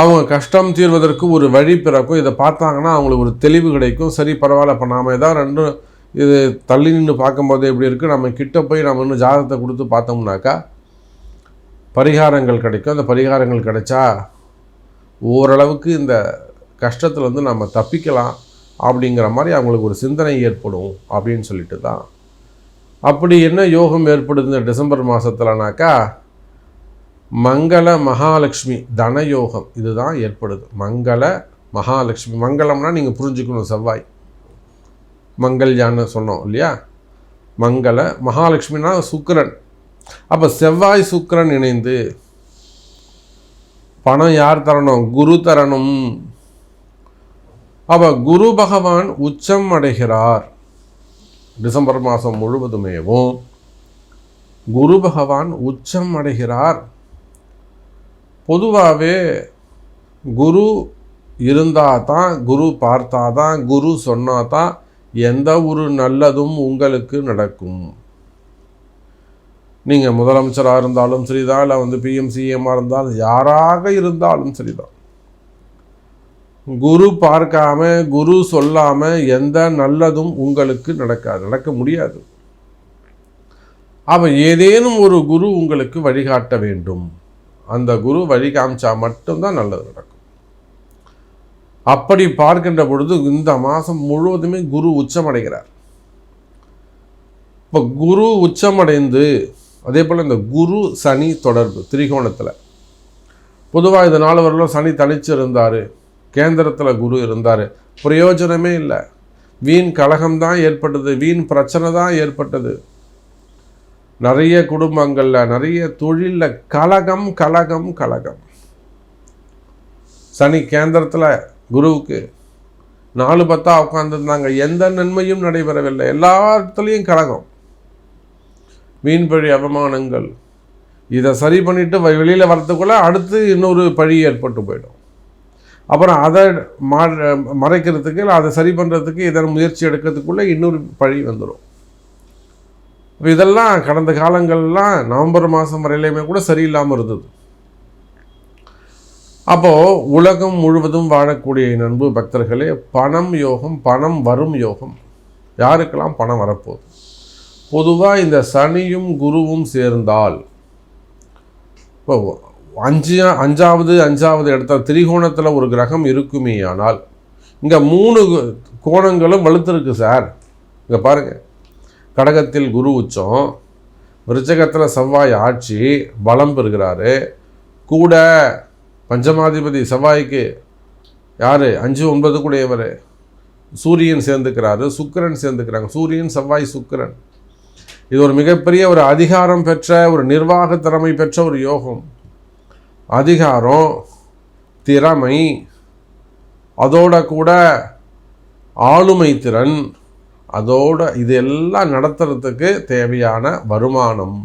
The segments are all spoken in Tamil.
அவங்க கஷ்டம் தீர்வதற்கு ஒரு வழி பிறக்கும். இதை பார்த்தாங்கன்னா அவங்களுக்கு ஒரு தெளிவு கிடைக்கும். சரி பரவாயில்ல இப்போ நாம் ஏதாவது ரெண்டும் இது தள்ளி நின்று பார்க்கும்போது எப்படி இருக்குது நம்ம கிட்ட போய் நம்ம இன்னும் ஜாதகத்தை கொடுத்து பார்த்தோம்னாக்கா பரிகாரங்கள் கிடைக்கும். அந்த பரிகாரங்கள் கிடைச்சா ஓரளவுக்கு இந்த கஷ்டத்தில் வந்து நம்ம தப்பிக்கலாம் அப்படிங்கிற மாதிரி அவங்களுக்கு ஒரு சிந்தனை ஏற்படும் அப்படின்னு சொல்லிட்டு தான் அப்படி என்ன யோகம் ஏற்படுது? இந்த டிசம்பர் மாதத்துலனாக்கா மங்கள மகாலட்சுமி தனயோகம் இதுதான் ஏற்படுது. மங்கள மகாலட்சுமி. மங்களம்னா நீங்கள் புரிஞ்சுக்கணும் செவ்வாய். மங்கள்யான்னு சொன்னோம் இல்லையா? மங்கள மகாலட்சுமினா சுக்கிரன். அப்போ செவ்வாய் சுக்கிரன் இணைந்து பணம் யார் தரணும்? குரு தரணும். அப்போ குரு பகவான் உச்சம் அடைகிறார். டிசம்பர் மாதம் முழுவதுமேவும் குரு பகவான் உச்சம் அடைகிறார். பொதுவாகவே குரு இருந்தால் தான் குரு பார்த்தா தான் குரு சொன்னால் தான் எந்த ஒரு நல்லதும் உங்களுக்கு நடக்கும். நீங்கள் முதலமைச்சராக இருந்தாலும் சரிதான் இல்லை வந்து பிஎம்சிஎம்மாக இருந்தாலும் யாராக இருந்தாலும் சரிதான். குரு பார்க்காம குரு சொல்லாமல் எந்த நல்லதும் உங்களுக்கு நடக்காது நடக்க முடியாது. அவன் ஏதேனும் ஒரு குரு உங்களுக்கு வழிகாட்ட வேண்டும். அந்த குரு வழி காமிச்சா மட்டும்தான் நல்லது நடக்கும். அப்படி பார்க்கின்ற பொழுது இந்த மாதம் முழுவதுமே குரு உச்சமடைகிறார். இப்போ குரு உச்சமடைந்து அதே போல் இந்த குரு சனி தொடர்பு திரிகோணத்தில். பொதுவாக இது நாள் வரலும் சனி தனிச்சு இருந்தார் கேந்திரத்தில் குரு இருந்தார் பிரயோஜனமே இல்லை. வீண் கலகம்தான் ஏற்பட்டது வீண் பிரச்சனை தான் ஏற்பட்டது. நிறைய குடும்பங்களில் நிறைய தொழிலில் கலகம் கலகம் கலகம். சனி கேந்திரத்தில் குருவுக்கு நாலு பத்தா உட்காந்துருந்தாங்க எந்த நன்மையும் நடைபெறவில்லை. எல்லா இடத்துலையும் கலகம். வீண் பழி அவமானங்கள். இதை சரி பண்ணிவிட்டு வெளியில் வரத்துக்குள்ளே அடுத்து இன்னொரு பழி ஏற்பட்டு போயிடும். அப்புறம் அதை மறைக்கிறதுக்கு இல்லை அதை சரி பண்ணுறதுக்கு இதன் முயற்சி எடுக்கிறதுக்குள்ளே இன்னொரு பழி வந்துடும் இப்போ இதெல்லாம் கடந்த காலங்கள்லாம் நவம்பர் மாதம் வரையிலையுமே கூட சரியில்லாமல் இருந்தது. அப்போது உலகம் முழுவதும் வாழக்கூடிய நண்பு பக்தர்களே பணம் யோகம் பணம் வரும் யோகம். யாருக்கெல்லாம் பணம் வரப்போகுது? பொதுவாக இந்த சனியும் குருவும் சேர்ந்தால் இப்போ அஞ்சு அஞ்சாவது அஞ்சாவது இடத்துல திரிகோணத்தில் ஒரு கிரகம் இருக்குமே ஆனால் இங்கே மூணு கோணங்களும் வலுத்திருக்கு சார். இங்கே பாருங்கள் கடகத்தில் குரு உச்சம் விருச்சகத்தில் செவ்வாய் ஆட்சி பலம் பெறுகிறாரு. கூட பஞ்சமாதிபதி செவ்வாய்க்கு யார்? அஞ்சு ஒன்பது கூடையவர் சூரியன் சேர்ந்துக்கிறாரு சுக்கிரன் சேர்ந்துக்கிறாங்க. சூரியன் செவ்வாய் சுக்கிரன். இது ஒரு மிகப்பெரிய ஒரு அதிகாரம் பெற்ற ஒரு நிர்வாக திறமை பெற்ற ஒரு யோகம். அதிகாரம் திறமை அதோட கூட ஆளுமை திறன் அதோட இது எல்லாம் நடத்துறதுக்கு தேவையான வருமானம்.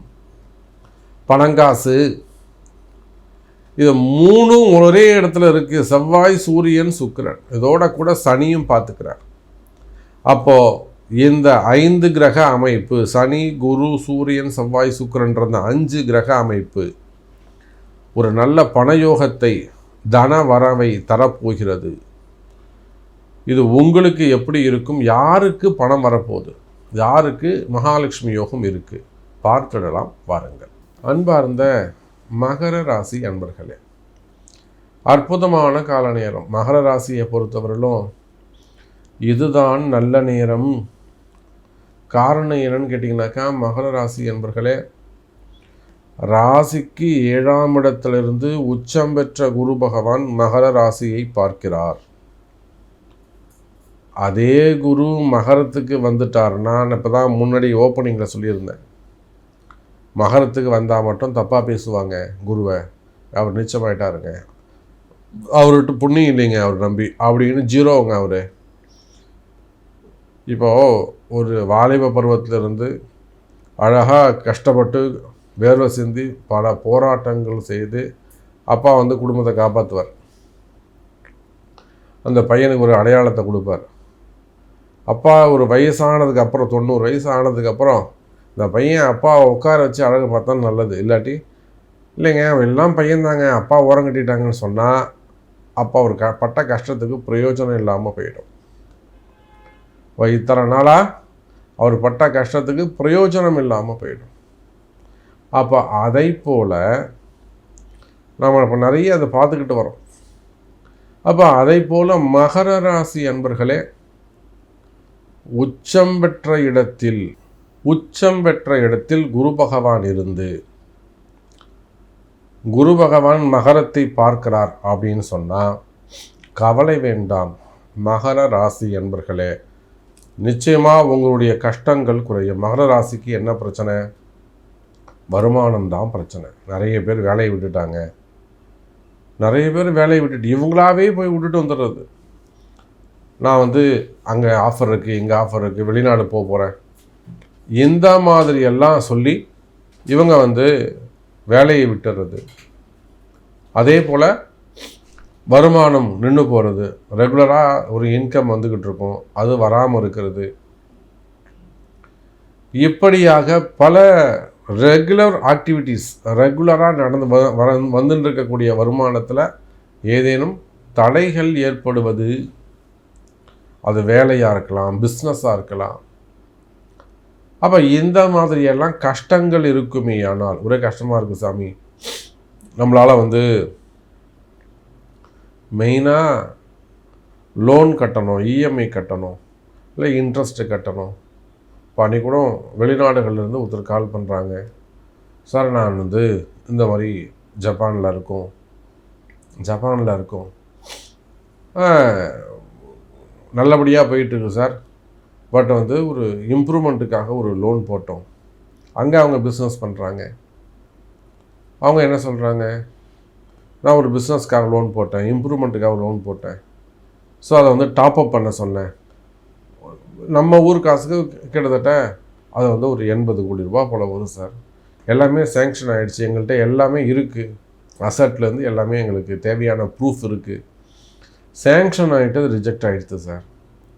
பணங்காசு இது மூணும் ஒரே இடத்துல இருக்குது செவ்வாய் சூரியன் சுக்கிரன். இதோட கூட சனியும் பார்த்துக்கிறார். அப்போ இந்த ஐந்து கிரக அமைப்பு சனி குரு சூரியன் செவ்வாய் சுக்கிரன்ற அந்த அஞ்சு கிரக அமைப்பு ஒரு நல்ல பணயோகத்தை தன வரவை தரப்போகிறது. இது உங்களுக்கு எப்படி இருக்கும்? யாருக்கு பணம் வரப்போகுது? யாருக்கு? மகாலட்சுமி யோகம் இருக்குது பார்த்துடலாம் வாருங்கள். அன்பார்ந்த மகர ராசி அன்பர்களே அற்புதமான கால நேரம். மகர ராசியை பொறுத்தவரையிலும் இதுதான் நல்ல நேரம். காரணம் என்னன்னு கேட்டிங்கனாக்கா மகர ராசி என்பர்களே ராசிக்கு ஏழாம் இடத்திலிருந்து உச்சம் பெற்ற குரு பகவான் மகர ராசியை பார்க்கிறார். அதே குரு மகரத்துக்கு வந்துட்டார் நான் இப்போ தான் முன்னாடி ஓப்பனிங்கில் சொல்லியிருந்தேன். மகரத்துக்கு வந்தால் மட்டும் தப்பாக பேசுவாங்க குருவை. அவர் நிச்சயமாயிட்டாருங்க. அவர்கிட்ட புண்ணியம் இல்லைங்க அவர் நம்பி. அப்படின்னு ஜீரோங்க அவர். இப்போது ஒரு வாலிப பருவத்திலிருந்து அழகாக கஷ்டப்பட்டு வேர்வை சிந்தி பல போராட்டங்கள் செய்து அப்பா வந்து குடும்பத்தை காப்பாற்றுவார் அந்த பையனுக்கு ஒரு அடையாளத்தை கொடுப்பார். அப்பா ஒரு வயசானதுக்கு அப்புறம் தொண்ணூறு வயசு ஆனதுக்கப்புறம் இந்த பையன் அப்பாவை உட்கார வச்சு அழகு பார்த்தா நல்லது. இல்லாட்டி இல்லைங்க அவன் எல்லாம் பையன்தாங்க. அப்பா ஓரம் கட்டிட்டாங்கன்னு சொன்னால் அப்பா ஒரு க பட்ட கஷ்டத்துக்கு பிரயோஜனம் இல்லாமல் போயிடும். இத்தனை நாளாக அவர் பட்ட கஷ்டத்துக்கு பிரயோஜனம் இல்லாமல் போயிடும். அப்போ அதை போல் நம்ம இப்போ நிறைய அதை பார்த்துக்கிட்டு வரோம். அப்போ அதை போல் மகர ராசி அன்பர்களே உச்சம் பெற்ற இடத்தில் உச்சம் பெற்ற இடத்தில் குரு பகவான் இருந்து. குரு பகவான் மகரத்தை பார்க்கிறார் அப்படின்னு சொன்னால் கவலை வேண்டாம் மகர ராசி என்பர்களே. நிச்சயமாக உங்களுடைய கஷ்டங்கள் குறையும். மகர ராசிக்கு என்ன பிரச்சனை? வருமானம் தான் பிரச்சனை. நிறைய பேர் வேலையை விட்டுட்டாங்க. நிறைய பேர் வேலையை விட்டுட்டு இவங்களாவே போய் விட்டுட்டு வந்துடுறது. நான் வந்து அங்கே ஆஃபர் இருக்குது இங்கே ஆஃபர் இருக்குது வெளிநாடு போக போகிறேன் இந்த மாதிரி எல்லாம் சொல்லி இவங்க வந்து வேலையை விட்டுறது. அதே போல் வருமானம் நின்று போகிறது ரெகுலராக ஒரு இன்கம் வந்துக்கிட்டு இருக்கும். அது வராமல் இருக்கிறது. இப்படியாக பல ரெகுலர் ஆக்டிவிட்டீஸ் ரெகுலராக நடந்து வ வர வந்துட்டு இருக்கக்கூடிய வருமானத்தில் ஏதேனும் தடைகள் ஏற்படுவது அது வேலையாக இருக்கலாம் பிஸ்னஸாக இருக்கலாம். அப்போ இந்த மாதிரியெல்லாம் கஷ்டங்கள் இருக்குமே ஆனால் ஒரே கஷ்டமாக இருக்குது சாமி. நம்மளால் வந்து மெயினாக லோன் கட்டணும் இஎம்ஐ கட்டணும் இல்லை இன்ட்ரெஸ்ட்டு கட்டணும். இப்போ கூட வெளிநாடுகள்லேருந்து ஒருத்தர் கால் பண்ணுறாங்க சார் நான் வந்து இந்த மாதிரி ஜப்பானில் இருக்கோம். ஜப்பானில் இருக்கோம். நல்லபடியாக போயிட்டுருக்கு சார். பட் வந்து ஒரு இம்ப்ரூவ்மெண்ட்டுக்காக ஒரு லோன் போட்டோம். அங்கே அவங்க பிஸ்னஸ் பண்ணுறாங்க அவங்க என்ன சொல்கிறாங்க நான் ஒரு பிஸ்னஸ்க்காக லோன் போட்டேன். இம்ப்ரூவ்மெண்ட்டுக்காக லோன் போட்டேன். ஸோ அதை வந்து டாப் அப் பண்ண சொன்னேன். நம்ம ஊர் காசுக்கு கிட்டத்தட்ட அது வந்து ஒரு எண்பது கோடி ரூபா போல் வரும் சார். எல்லாமே சேங்ஷன் ஆகிடுச்சு எங்கள்கிட்ட எல்லாமே இருக்குது அசட்லேருந்து எல்லாமே எங்களுக்கு தேவையான ப்ரூஃப் இருக்குது சேங்ஷன் ஆகிட்டு அது ரிஜெக்ட் ஆகிடுது சார்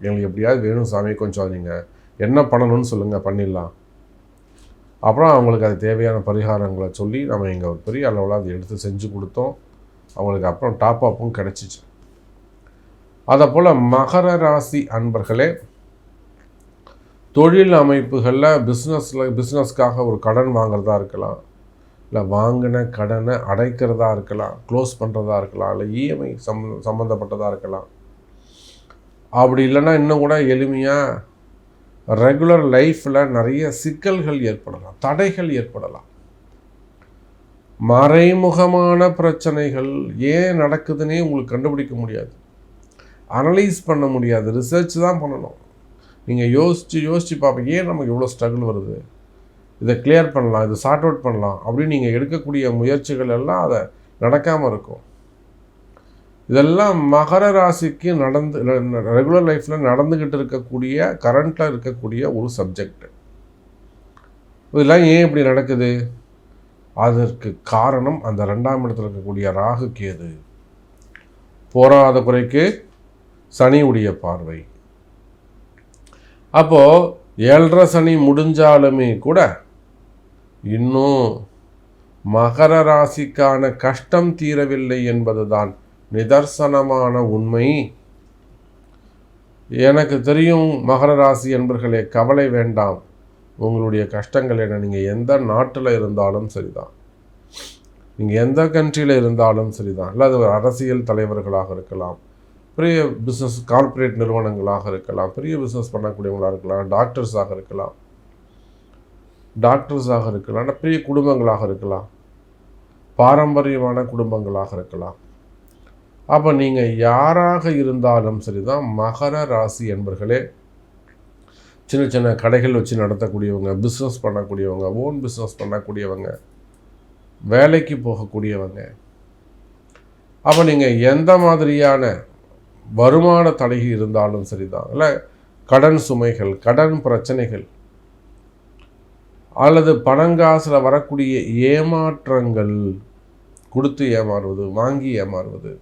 எங்களுக்கு எப்படியாவது வேணும் சாமி கொஞ்சம் நீங்கள் என்ன பண்ணணும்னு சொல்லுங்கள் பண்ணிடலாம். அப்புறம் அவங்களுக்கு அது தேவையான பரிகாரங்களை சொல்லி நம்ம இங்கே ஒரு பெரிய அளவில் அதை எடுத்து செஞ்சு கொடுத்தோம். அவங்களுக்கு அப்புறம் டாப் அப்பும் கிடச்சிச்சு. அதை போல் மகர ராசி அன்பர்களே தொழில் அமைப்புகளில் பிஸ்னஸில் பிஸ்னஸ்க்காக ஒரு கடன் வாங்குறதா இருக்கலாம். இல்லை வாங்கின கடனை அடைக்கிறதா இருக்கலாம் க்ளோஸ் பண்ணுறதா இருக்கலாம் இல்லை இஎம்ஐ சம் சம்மந்தப்பட்டதாக இருக்கலாம். அப்படி இல்லைன்னா இன்னும் கூட எளிமையாக ரெகுலர் லைஃப்பில் நிறைய சிக்கல்கள் ஏற்படலாம் தடைகள் ஏற்படலாம். மறைமுகமான பிரச்சனைகள் ஏன் நடக்குதுன்னே உங்களுக்கு கண்டுபிடிக்க முடியாது. அனலைஸ் பண்ண முடியாது ரிசர்ச் தான் பண்ணணும். நீங்கள் யோசித்து யோசித்து பார்ப்பீங்க ஏன் நமக்கு இவ்வளோ ஸ்ட்ரகிள் வருது? இதை கிளியர் பண்ணலாம் இதை சார்ட் அவுட் பண்ணலாம் அப்படின்னு நீங்கள் எடுக்கக்கூடிய முயற்சிகள் எல்லாம் அதை நடக்காமல் இருக்கும். இதெல்லாம் மகர ராசிக்கு நடந்து ரெகுலர் லைஃப்பில் நடந்துக்கிட்டு இருக்கக்கூடிய கரண்ட்டில் இருக்கக்கூடிய ஒரு சப்ஜெக்ட் இதெல்லாம் ஏன் இப்படி நடக்குது? அதற்கு காரணம் அந்த ரெண்டாம் இடத்துல இருக்கக்கூடிய ராகு கேது. போராத குறைக்கு சனியுடைய பார்வை. அப்போது ஏழரை சனி முடிஞ்சாலுமே கூட இன்னும் மகர ராசிக்கான கஷ்டம் தீரவில்லை என்பதுதான் நிதர்சனமான உண்மை. எனக்கு தெரியும் மகர ராசி என்பர்களே கவலை வேண்டாம். உங்களுடைய கஷ்டங்கள் என்ன? நீங்கள் எந்த நாட்டில் இருந்தாலும் சரிதான். நீங்கள் எந்த கண்ட்ரியில் இருந்தாலும் சரிதான். அல்லது ஒரு அரசியல் தலைவர்களாக இருக்கலாம். பெரிய பிஸ்னஸ் கார்ப்பரேட் நிறுவனங்களாக இருக்கலாம். பெரிய பிஸ்னஸ் பண்ணக்கூடியவங்களாக இருக்கலாம். டாக்டர்ஸாக இருக்கலாம். டாக்டர்ஸாக இருக்கலாம் பெரிய குடும்பங்களாக இருக்கலாம் பாரம்பரியமான குடும்பங்களாக இருக்கலாம். அப்போ நீங்கள் யாராக இருந்தாலும் சரிதான் மகர ராசி என்பர்களே சின்ன சின்ன கடைகள் வச்சு நடத்தக்கூடியவங்க பிஸ்னஸ் பண்ணக்கூடியவங்க ஓன் பிஸ்னஸ் பண்ணக்கூடியவங்க வேலைக்கு போகக்கூடியவங்க. அப்போ நீங்கள் எந்த மாதிரியான வருமான தடை இருந்தாலும் சரிதான் இல்லை கடன் சுமைகள் கடன் பிரச்சனைகள் அல்லது பணங்காசில் வரக்கூடிய ஏமாற்றங்கள் கொடுத்து ஏமாறுவது வாங்கி ஏமாறுவது.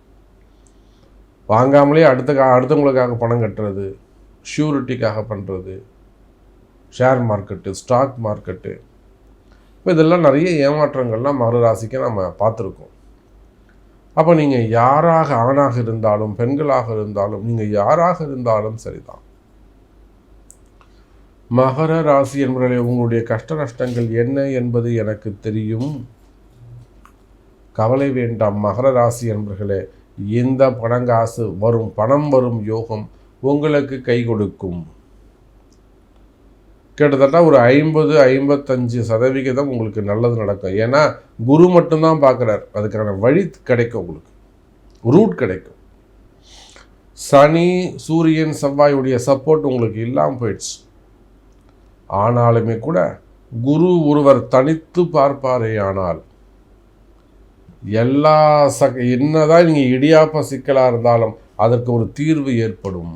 வாங்காமலே அடுத்த அடுத்தவங்களுக்காக பணம் கட்டுறது ஷூரிட்டிக்காக பண்ணுறது ஷேர் மார்க்கெட்டு ஸ்டாக் மார்க்கெட்டு. இப்போ இதெல்லாம் நிறைய ஏமாற்றங்கள்லாம் மறுராசிக்க ராசிக்கு நம்ம பார்த்துருக்கோம். அப்போ நீங்கள் யாராக ஆணாக இருந்தாலும் பெண்களாக இருந்தாலும் நீங்கள் யாராக இருந்தாலும் சரிதான். மகர ராசி என்பவர்களே உங்களுடைய கஷ்ட நஷ்டங்கள் என்ன என்பது எனக்கு தெரியும். கவலை வேண்டாம் மகர ராசி என்பர்களே இந்த பணங்காசு வரும் பணம் வரும் யோகம் உங்களுக்கு கை கொடுக்கும். கிட்டத்தட்ட ஒரு ஐம்பது ஐம்பத்தஞ்சு சதவிகிதம் உங்களுக்கு நல்லது நடக்கும். ஏன்னா குரு மட்டும்தான் பார்க்குறார். அதுக்கான வழி கிடைக்கும் உங்களுக்கு. ரூட் கிடைக்கும். சனி சூரியன் செவ்வாயுடைய சப்போர்ட் உங்களுக்கு இல்லாமல் போயிடுச்சு. ஆனாலுமே கூட குரு ஒருவர் தனித்து பார்ப்பாரே ஆனால் எல்லா ச என்னதான் நீங்கள் இடியாப்ப சிக்கலாக இருந்தாலும் அதற்கு ஒரு தீர்வு ஏற்படும்.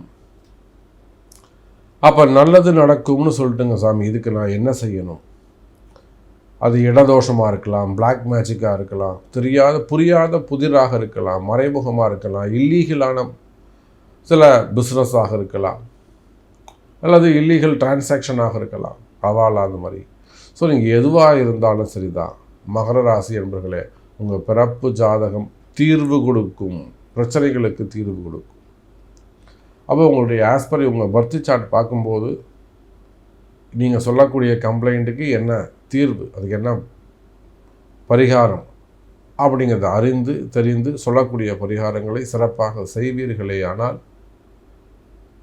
அப்போ நல்லது நடக்கும்னு சொல்லிட்டுங்க சாமி இதுக்கு நான் என்ன செய்யணும்? அது இடதோஷமாக இருக்கலாம் பிளாக் மேஜிக்காக இருக்கலாம் தெரியாத புரியாத புதிராக இருக்கலாம் மறைமுகமாக இருக்கலாம் இல்லீகலான சில பிஸ்னஸாக இருக்கலாம். அல்லது இல்லீகல் டிரான்சாக்ஷனாக இருக்கலாம். அவாலா அந்த மாதிரி. ஸோ நீங்கள் எதுவாக இருந்தாலும் சரிதான். மகர ராசி என்பர்களே உங்கள் பிறப்பு ஜாதகம் தீர்வு கொடுக்கும். பிரச்சனைகளுக்கு தீர்வு கொடுக்கும். அப்போ உங்களுடைய ஆஸ்பரி உங்கள் பர்த்தி சார்ட் பார்க்கும்போது நீங்கள் சொல்லக்கூடிய கம்ப்ளைண்ட்டுக்கு என்ன தீர்வு? அதுக்கு என்ன பரிகாரம்? அப்படிங்கிறத அறிந்து தெரிந்து சொல்லக்கூடிய பரிகாரங்களை சிறப்பாக செய்வீர்களே ஆனால்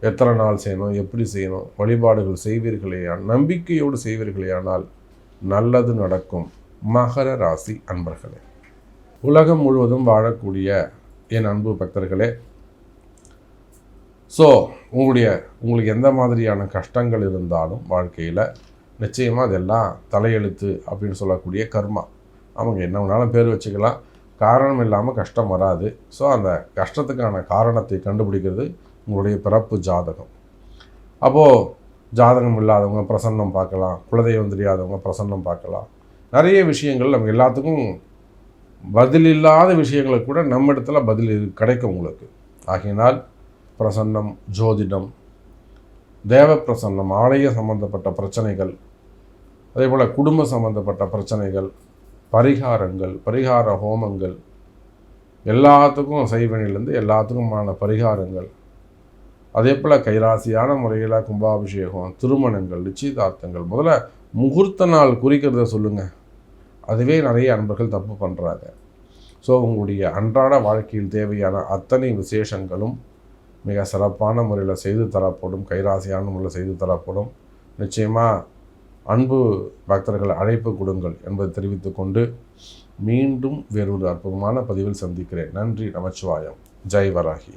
எத்தனை நாள் செய்யணும் எப்படி செய்யணும் வழிபாடுகள் செய்வீர்களேயா நம்பிக்கையோடு செய்வீர்களேயானால் நல்லது நடக்கும். மகர ராசி அன்பர்களே உலகம் முழுவதும் வாழக்கூடிய என் அன்பு பக்தர்களே ஸோ உங்களுடைய உங்களுக்கு எந்த மாதிரியான கஷ்டங்கள் இருந்தாலும் வாழ்க்கையில் நிச்சயமாக அதெல்லாம் தலையெழுத்து அப்படின்னு சொல்லக்கூடிய கர்மா. அவங்க என்ன வேணாலும் பேர் வச்சுக்கலாம். காரணம் இல்லாமல் கஷ்டம் வராது. ஸோ அந்த கஷ்டத்துக்கான காரணத்தை கண்டுபிடிக்கிறது உங்களுடைய பிறப்பு ஜாதகம். அப்போது ஜாதகம் இல்லாதவங்க பிரசன்னம் பார்க்கலாம் குலதெய்வம் தெரியாதவங்க பிரசன்னம் பார்க்கலாம். நிறைய விஷயங்கள் நம்ம எல்லாத்துக்கும் பதில் இல்லாத விஷயங்களுக்கு கூட நம்ம இடத்துல பதில் கிடைக்கும் உங்களுக்கு. ஆகையினால் பிரசன்னம் ஜோதிடம் தேவ பிரசன்னம் ஆலய சம்பந்தப்பட்ட பிரச்சனைகள் அதே போல் குடும்ப சம்பந்தப்பட்ட பிரச்சனைகள் பரிகாரங்கள் பரிகார ஹோமங்கள் எல்லாத்துக்கும் செய்வனிலேருந்து எல்லாத்துக்குமான பரிகாரங்கள் அதே போல் கைராசியான முறையில் கும்பாபிஷேகம் திருமணங்கள் நிச்சயதார்த்தங்கள் முதல்ல முகூர்த்த நாள் குறிக்கிறத சொல்லுங்கள் அதுவே நிறைய அன்பர்கள் தப்பு பண்ணுறாங்க ஸோ உங்களுடைய அன்றாட வாழ்க்கையில் தேவையான அத்தனை விசேஷங்களும் மிக சிறப்பான முறையில் செய்து தரப்படும் கைராசியான முறையில் செய்து தரப்படும். நிச்சயமாக அன்பு பக்தர்கள் அழைப்பு கொடுங்கள் என்பதை தெரிவித்துக்கொண்டு மீண்டும் வேறொரு அற்புதமான பதிவில் சந்திக்கிறேன். நன்றி நமச்சிவாயம். ஜெய் வராகி.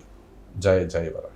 ஜெய் ஜெய் வராகி.